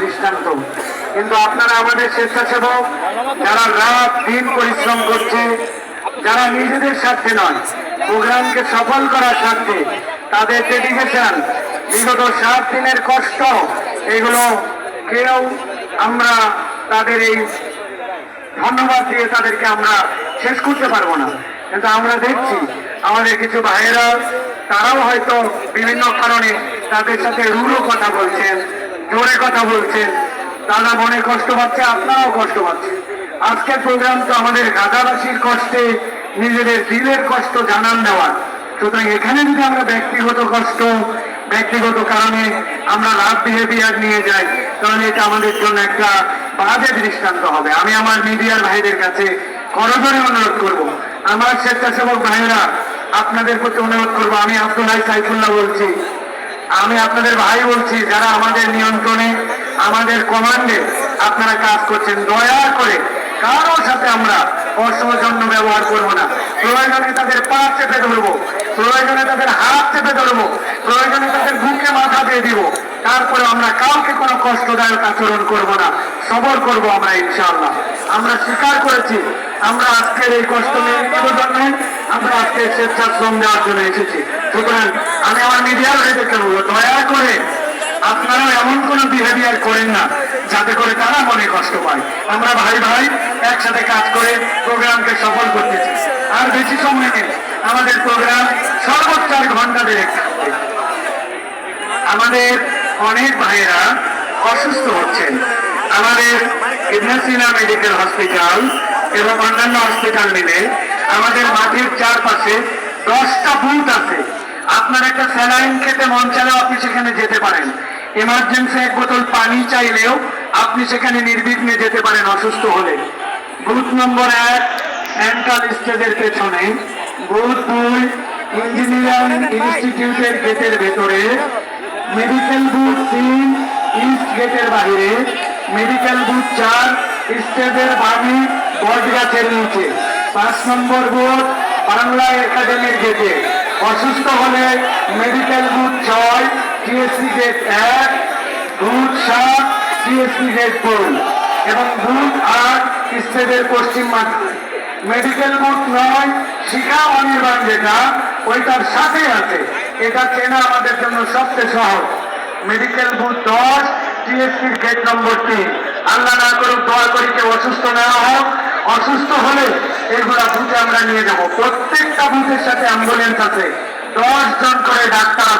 দৃষ্টান্ত। কিন্তু আপনারা আমাদের স্বেচ্ছাসেবক, যারা রাত দিন পরিশ্রম করছে, যারা নিজেদের স্বার্থে নয়, প্রোগ্রামকে সফল করার স্বার্থে তাদের ডেডিকেশন বিগত সাত দিনের কষ্ট, এগুলো কেউ আমরা তাদের এই ধন্যবাদ দিয়ে তাদেরকে আমরা শেষ করতে পারব না। কিন্তু আমরা দেখছি আমাদের কিছু ভাইয়েরা, তারাও হয়তো বিভিন্ন কারণে তাদের সাথে রুড়ো কথা বলছেন। জোরে কথা বলছেন। তারা মনে কষ্ট পাচ্ছে, আপনারাও কষ্ট পাচ্ছেন। আজকের প্রোগ্রাম তো আমাদের গাজাবাসীর কষ্টে, নিজেদের দিলের কষ্ট জানান দেওয়ার। সুতরাং এখানে যদি আমরা ব্যক্তিগত কষ্ট, ব্যক্তিগত কারণে আমরা লাভ বিহেভিয়ার নিয়ে যাই, তাহলে এটা আমাদের জন্য একটা বাজে দৃষ্টান্ত হবে। আমি আমার মিডিয়ার ভাইদের কাছে করজোরে অনুরোধ করব। আমার স্বেচ্ছাসেবক ভাইয়েরা, আপনাদের প্রতি অনুরোধ করব। আমি আব্দুল্লাহ সাইফুল্লাহ বলছি। আমি আপনাদের ভাই বলছি, যারা আমাদের নিয়ন্ত্রণে, আমাদের কমান্ডে আপনারা কাজ করছেন, দয়া করে কারোর সাথে আমরা অসৌজন্য ব্যবহার করব না। প্রয়োজনে তাদের পা চেপে ধরবো, প্রয়োজনে তাদের হাত চেপে ধরবো, প্রয়োজনে তাদের বুকে মাথা দিয়ে দিব। তারপরে আমরা কাউকে কোনো কষ্টদায়ক আচরণ করব না, সবর করব আমরা ইনশাআল্লাহ। আমরা স্বীকার করেছি, আমরা আজকের এই কষ্ট নিয়ে আমরা আজকে স্বেচ্ছাশ্রম দেওয়ার জন্য এসেছি। সুতরাং আমি আমার মিডিয়ার ভাইদেরকে বলব দয়া করে আপনারা এমন কোন বিহেভিয়ার করেন না, যাতে করে তারা মনে কষ্ট পায়। আমরা ভাই ভাই একসাথে কাজ করে প্রোগ্রামকে সফল করতেছি আর বেশি সময় নেই, আমাদের প্রোগ্রাম সর্বোচ্চ ঘণ্টা দেড় আমাদের অনেক ভাইয়েরা অসুস্থ হচ্ছেন। আমাদের ইবনাসিনা মেডিকেল হসপিটাল এবং অন্যান্য হসপিটাল মিলে আমাদের মাঠের চারপাশে দশটা বুথ আছে। আপনার একটা স্যালাইন খেতে মন চাইলেও আপনি সেখানে যেতে পারেন। ইমার্জেন্সি এক বোতল পানি চাইলেও আপনি সেখানে নির্বিঘ্নে যেতে পারেন অসুস্থ হলে। বুথ নম্বর এক সেন্ট্রাল স্টেজের পেছনে। বুথ দুই ইঞ্জিনিয়ারিং ইনস্টিটিউটের গেটের ভেতরে। মেডিকেল বুথ তিন ইস্ট গেটের বাইরে মেডিকেল বুথ চার স্টেজের বাড়ি বট গাছের নিচে। পাঁচ নম্বর বুথ বাংলা একাডেমির গেটে অসুস্থ হলে মেডিকেল বুথ ছয় টিএসসি গেট এক বুথ সাত টিএসসি গেট দুই এবং বুথ আট স্টেজের পশ্চিম মেডিকেল বুথ নয়, শিখা অনির্বাণ যেটা, ওইটার সাথে আছে। এটা চেনা আমাদের জন্য সবচেয়ে সহজ। মেডিকেল বুথ দশ টিএসপির গেট নম্বর তিন। আল্লাহ না করুক, দয়া করি, কেউ অসুস্থ না হোক। অসুস্থ হলে এগুলা আমরা নিয়ে যাব প্রত্যেকটা বুথের সাথে অ্যাম্বুলেন্স আছে দশ জন করে ডাক্তার।